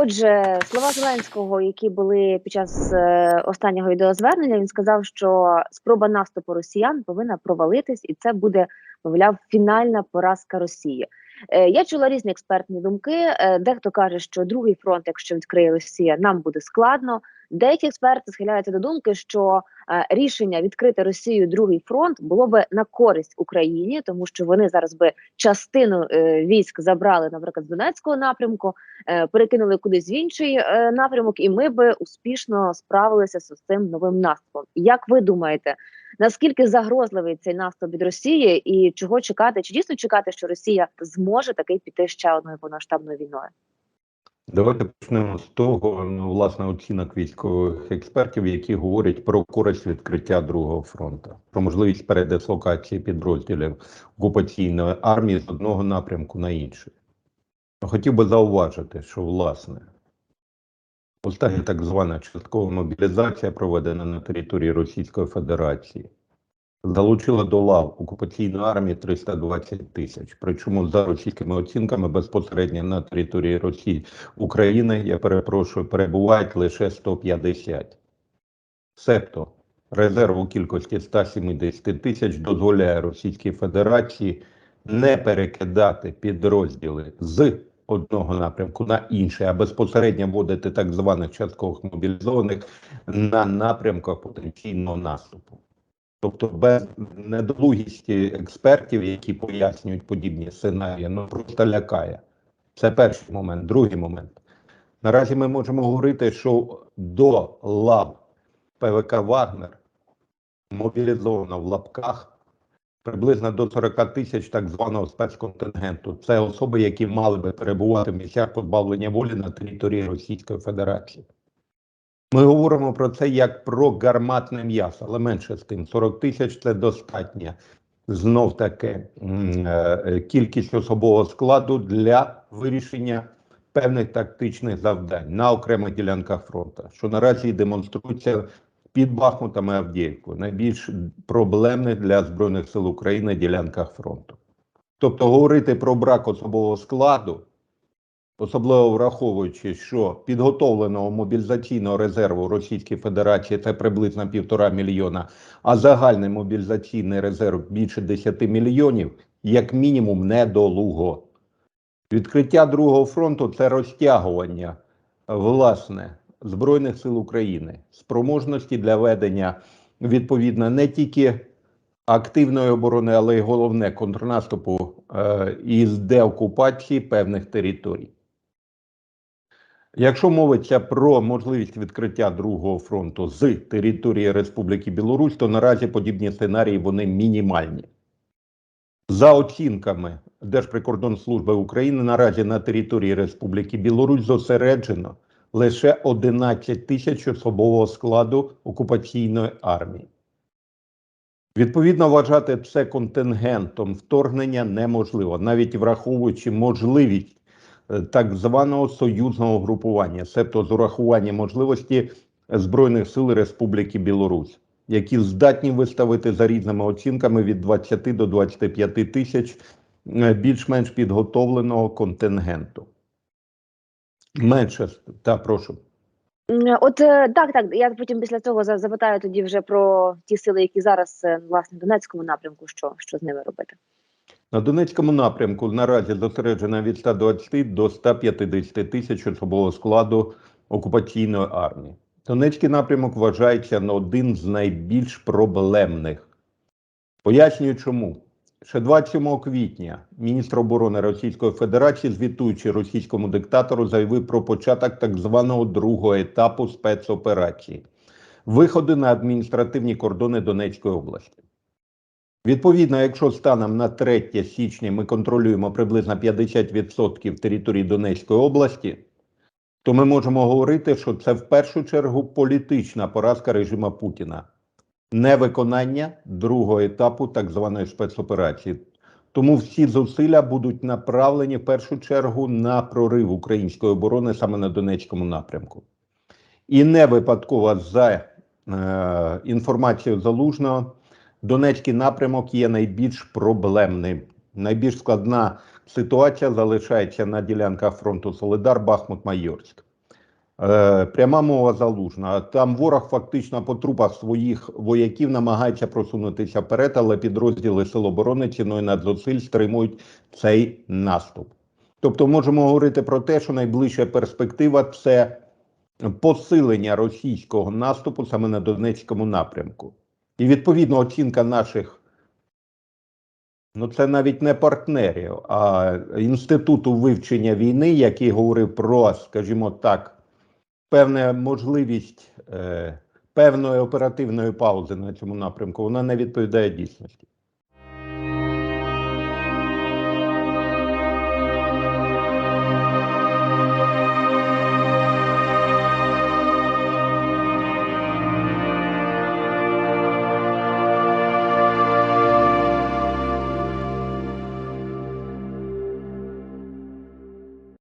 Отже, слова Зеленського, які були під час е, останнього відеозвернення, він сказав, що спроба наступу росіян повинна провалитись, і це буде, мовляв, фінальна поразка Росії. Е, я чула різні експертні думки. Е, дехто каже, що другий фронт, якщо відкриє Росія, нам буде складно. Деякі експерти схиляються до думки, що е, рішення відкрити Росію другий фронт було би на користь Україні, тому що вони зараз би частину е, військ забрали, наприклад, з Донецького напрямку, е, перекинули кудись в інший е, напрямок, і ми би успішно справилися з цим новим наступом. Як ви думаєте, наскільки загрозливий цей наступ від Росії, і чого чекати? Чи дійсно чекати, що Росія зможе таки піти ще одною повноштабною війною? Давайте почнемо з того, ну, власне, оцінок військових експертів, які говорять про користь відкриття другого фронту, про можливість передислокації підрозділів окупаційної армії з одного напрямку на інший. Хотів би зауважити, що власне остання так звана часткова мобілізація, проведена на території Російської Федерації, залучила до лав окупаційної армії 320 тисяч. Причому за російськими оцінками безпосередньо на території Росії України, я перепрошую, перебувають лише 150. Себто резерв у кількості 170 тисяч дозволяє Російській Федерації не перекидати підрозділи з одного напрямку на інший, а безпосередньо вводити так званих часткових мобілізованих на напрямках потенційного наступу. Тобто без недолугісті експертів, які пояснюють подібні сценарії, ну просто лякає. Це перший момент. Другий момент. Наразі ми можемо говорити, що до лав ПВК Вагнер мобілізовано в лапках приблизно до 40 тисяч так званого спецконтингенту. Це особи, які мали би перебувати в місцях позбавлення волі на території Російської Федерації. Ми говоримо про це як про гарматне м'ясо, але менше з тим. 40 тисяч це достатня знов таки е, кількість особового складу для вирішення певних тактичних завдань на окремих ділянках фронту, що наразі демонструється під Бахмутом і Авдіївкою, найбільш проблемних для Збройних сил України ділянках фронту. Тобто говорити про брак особового складу особливо враховуючи, що підготовленого мобілізаційного резерву Російської Федерації це приблизно півтора мільйона, а загальний мобілізаційний резерв більше 10 мільйонів, як мінімум, недолуго. Відкриття другого фронту це розтягування власне Збройних сил України, спроможності для ведення відповідно не тільки активної оборони, але й головне контрнаступу е, із деокупації певних територій. Якщо мовиться про можливість відкриття другого фронту з території Республіки Білорусь, то наразі подібні сценарії вони мінімальні. За оцінками Держприкордонслужби України наразі на території Республіки Білорусь зосереджено лише 11 тисяч особового складу окупаційної армії. Відповідно, вважати це контингентом вторгнення неможливо, навіть враховуючи можливість так званого союзного групування, себто з урахуванням можливості Збройних сил Республіки Білорусь, які здатні виставити за різними оцінками від 20 до 25 тисяч е, більш-менш підготовленого контингенту. Менше та прошу. От е, так, так. Я потім після цього запитаю тоді вже про ті сили, які зараз власне в Донецькому напрямку, що, що з ними робити. На Донецькому напрямку наразі зосереджено від 120 до 150 тисяч особового складу окупаційної армії. Донецький напрямок вважається на один з найбільш проблемних. Пояснюю, чому. Ще 27 квітня міністр оборони Російської Федерації, звітуючи російському диктатору, заявив про початок так званого другого етапу спецоперації виходи на адміністративні кордони Донецької області. Відповідно, якщо станом на 3 січня ми контролюємо приблизно 50% території Донецької області, то ми можемо говорити, що це в першу чергу політична поразка режиму Путіна, невиконання другого етапу так званої спецоперації. Тому всі зусилля будуть направлені в першу чергу на прорив української оборони саме на Донецькому напрямку. І не випадково за е, інформацією залужного. Донецький напрямок є найбільш проблемним. Найбільш складна ситуація залишається на ділянках фронту Солидар, Бахмут, Майорськ. Е, пряма мова залужна. Там ворог фактично по трупах своїх вояків намагається просунутися вперед, але підрозділи Сил оборони ціною надзусиль стримують цей наступ. Тобто можемо говорити про те, що найближча перспектива це посилення російського наступу саме на Донецькому напрямку. І відповідно оцінка наших, ну це навіть не партнерів, а інституту вивчення війни, який говорив про, скажімо так, певну можливість е, певної оперативної паузи на цьому напрямку, вона не відповідає дійсності.